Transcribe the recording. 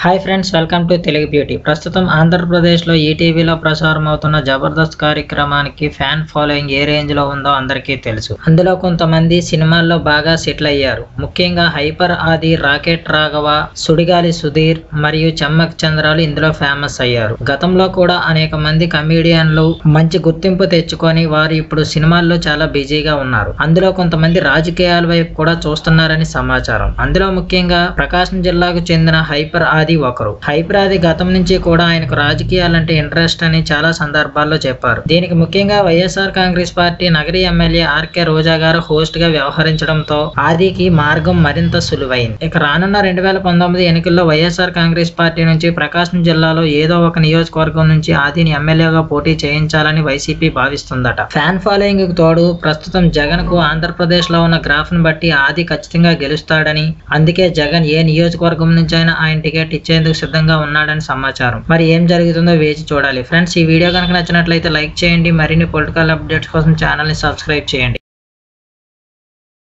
Hi friends welcome to Telugu beauty ప్రస్తుతం ఆంధ్రప్రదేశ్లో ఈటీవీలో ప్రసారం అవుతున్న జబర్దస్త్ కార్యక్రమానికి ఫ్యాన్ ఫాలోయింగ్ ఏ రేంజ్లో ఉందో అందరికీ తెలుసు. అందులో కొంతమంది సినిమాల్లో బాగా సెటిల్ అయ్యారు. ముఖ్యంగా హైపర్ ఆది రాకెట్ రాఘవ సుడిగాలి సుధీర్ మరియు చమ్మక్ చంద్రాలు ఇందులో ఫేమస్ అయ్యారు. గతంలో కూడా అనేక మంది కమీడియన్లు మంచి గుర్తింపు తెచ్చుకొని వారు ఇప్పుడు సినిమాల్లో చాలా బిజీగా ఉన్నారు. అందులో కొంతమంది రాజకీయాల వైపు కూడా చూస్తున్నారని సమాచారం. అందులో ముఖ్యంగా ప్రకాశం జిల్లాకు చెందిన హైపర్ ఆది ఒకరు. హైప్రాది గతం నుంచి కూడా ఆయనకు రాజకీయాలంటే ఇంట్రెస్ట్ అని చాలా సందర్భాల్లో చెప్పారు. దీనికి ముఖ్యంగా YSR Congress party Nagari MLA RK Roja గారు హోస్ట్గా వ్యవహరించడంతో ఆదికి మార్గం మరింత సులువైంది. ఇక రానున్న రెండు వేల పంతొమ్మిది ఎన్నికల్లో వైఎస్ఆర్ కాంగ్రెస్ పార్టీ నుంచి ప్రకాశం జిల్లాలో ఏదో ఒక నియోజకవర్గం నుంచి ఆదిని ఎమ్మెల్యేగా పోటీ చేయించాలని వైసీపీ భావిస్తుందట. ఫ్యాన్ ఫాలోయింగ్కు తోడు ప్రస్తుతం జగన్కు ఆంధ్రప్రదేశ్లో ఉన్న గ్రాఫ్ను బట్టి ఆది ఖచ్చితంగా గెలుస్తాడని అందుకే జగన్ ఏ నియోజకవర్గం నుంచి అయినా ఆయన టికెట్ ఇచ్చేందుకు సిద్ధంగా ఉన్నాడని సమాచారం. మరి ఏం జరుగుతుందో వేచి చూడాలి. ఫ్రెండ్స్ ఈ వీడియో కనుక నచ్చినట్లయితే లైక్ చేయండి. మరిన్ని పొలిటికల్ అప్డేట్స్ కోసం ఛానల్ని సబ్స్క్రైబ్ చేయండి.